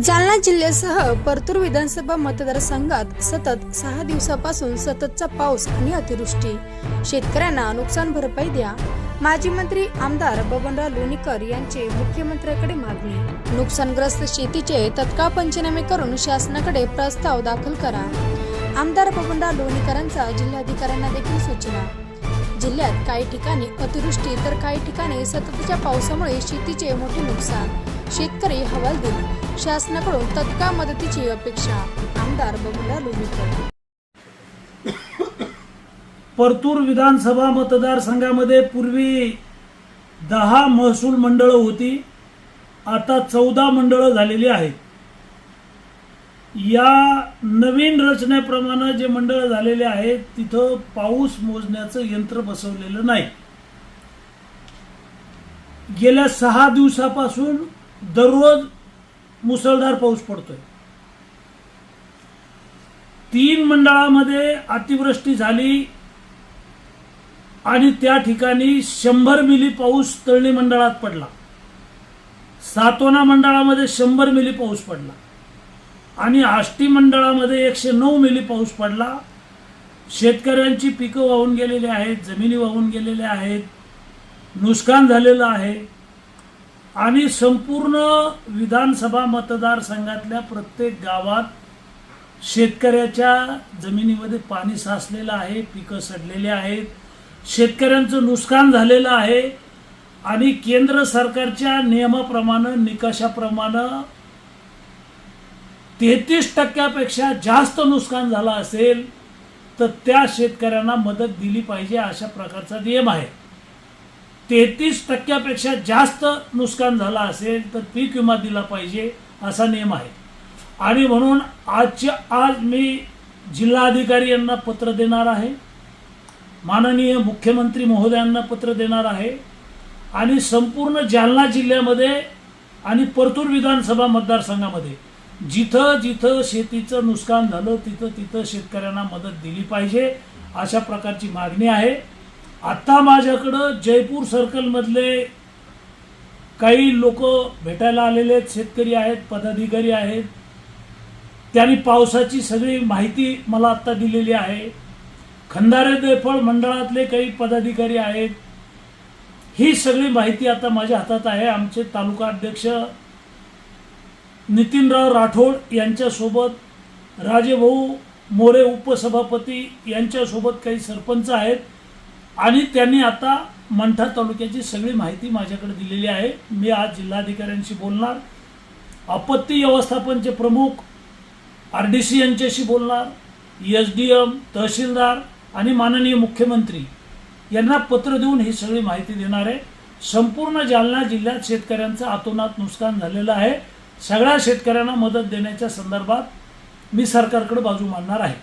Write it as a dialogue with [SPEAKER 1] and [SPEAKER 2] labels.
[SPEAKER 1] जालना जिल्ह्यासह परतूर विधानसभा मतदारसंघात सतत सहा दिवसापासून सततचा पाऊस आणि अतिवृष्टी. शेतकऱ्यांना नुकसान भरपाई द्या. माजी मंत्री आमदार बबनराव लोणीकर यांचे मुख्यमंत्र्यांकडे मागणी. नुकसानग्रस्त शेतीचे तत्काळ पंचनामे करून शासनाकडे प्रस्ताव दाखल करा. आमदार बबनराव लोणीकरांचा जिल्हाधिकाऱ्यांना देखील सूचना. जिल्ह्यात काही ठिकाणी अतिवृष्टी तर काही ठिकाणी सततच्या पावसामुळे शेतीचे मोठे नुकसान. शेतकरी हवालदिल शासनाकडून तत्काळ मदतीची अपेक्षा. आमदार बबुला लोणीकर.
[SPEAKER 2] परतूर विधानसभा मतदारसंघामध्ये पूर्वी दहा महसूल मंडळं होती आता चौदा मंडळं झालेली आहेत. या नवीन रचनेप्रमाणे जे मंडळ झालेले आहेत तिथं पाऊस मोजण्याचं यंत्र बसवलेलं नाही. गेल्या सहा दिवसापासून दररोज मुसळधार पाऊस पडतोय. तीन मंडळामध्ये अतिवृष्टी झाली आणि त्या ठिकाणी शंभर मिली पाऊस तळणी मंडळात पडला. सातोना मंडळामध्ये शंभर मिली पाऊस पडला. आणि आष्टी मंडळामध्ये एकशे नऊ मिली पाऊस पडला. शेतकऱ्यांची पिकं वाहून गेलेली आहेत जमिनी वाहून गेलेल्या आहेत नुकसान झालेलं आहे. आणि संपूर्ण विधानसभा मतदारसंघातल्या प्रत्येक गावात शेतकऱ्याच्या जमिनीमध्ये पाणी साचलेलं आहे पिकं सडलेली आहेत शेतकऱ्यांचं नुकसान झालेलं आहे आणि केंद्र सरकारच्या नियमाप्रमाणे निकषाप्रमाणे तेहतीस टक्क्यापेक्षा जास्त नुकसान झालं असेल तर त्या शेतकऱ्यांना मदत दिली पाहिजे अशा प्रकारचा नियम आहे. तेहतीस टक्क्यापेक्षा जास्त नुकसान झालं असेल तर पीक विमा दिला पाहिजे असा नियम आहे. आणि म्हणून आजच्या आज मी जिल्हाधिकारी यांना पत्र देणार आहे माननीय मुख्यमंत्री महोदयांना पत्र देणार आहे आणि संपूर्ण जालना जिल्ह्यामध्ये आणि परतूर विधानसभा मतदारसंघामध्ये जिथं जिथं शेतीचं नुकसान झालं तिथं तिथं शेतकऱ्यांना मदत दिली पाहिजे अशा प्रकारची मागणी आहे. आत्ता माझ्याकडं जयपूर सर्कलमधले काही लोक भेटायला आलेले आहेत शेतकरी आहेत पदाधिकारी आहेत. त्यांनी पावसाची सगळी माहिती मला आत्ता दिलेली आहे. खंदारे देफळ मंडळातले काही पदाधिकारी आहेत. ही सगळी माहिती आता माझ्या हातात आहे. आमचे तालुका अध्यक्ष नितीनराव राठोड यांच्यासोबत राजेभाऊ मोरे उपसभापती यांच्यासोबत काही सरपंच आहेत. आणि त्यांनी आता मंठा तालुक्याची सगळी माहिती माझ्याकडे दिलेली आहे. मी आज जिल्हाधिकाऱ्यांशी बोलणार. आपत्ती व्यवस्थापनचे प्रमुख आर डी सी यांच्याशी बोलणार एस डी एम तहसीलदार आणि माननीय मुख्यमंत्री यांना पत्र देऊन ही सगळी माहिती देणार आहे. संपूर्ण जालना जिल्ह्यात शेतकऱ्यांचं आतोनात नुकसान झालेलं आहे. सगळ्या शेतकऱ्यांना मदत देण्याच्या संदर्भात मी सरकारकडे बाजू मांडणार आहे.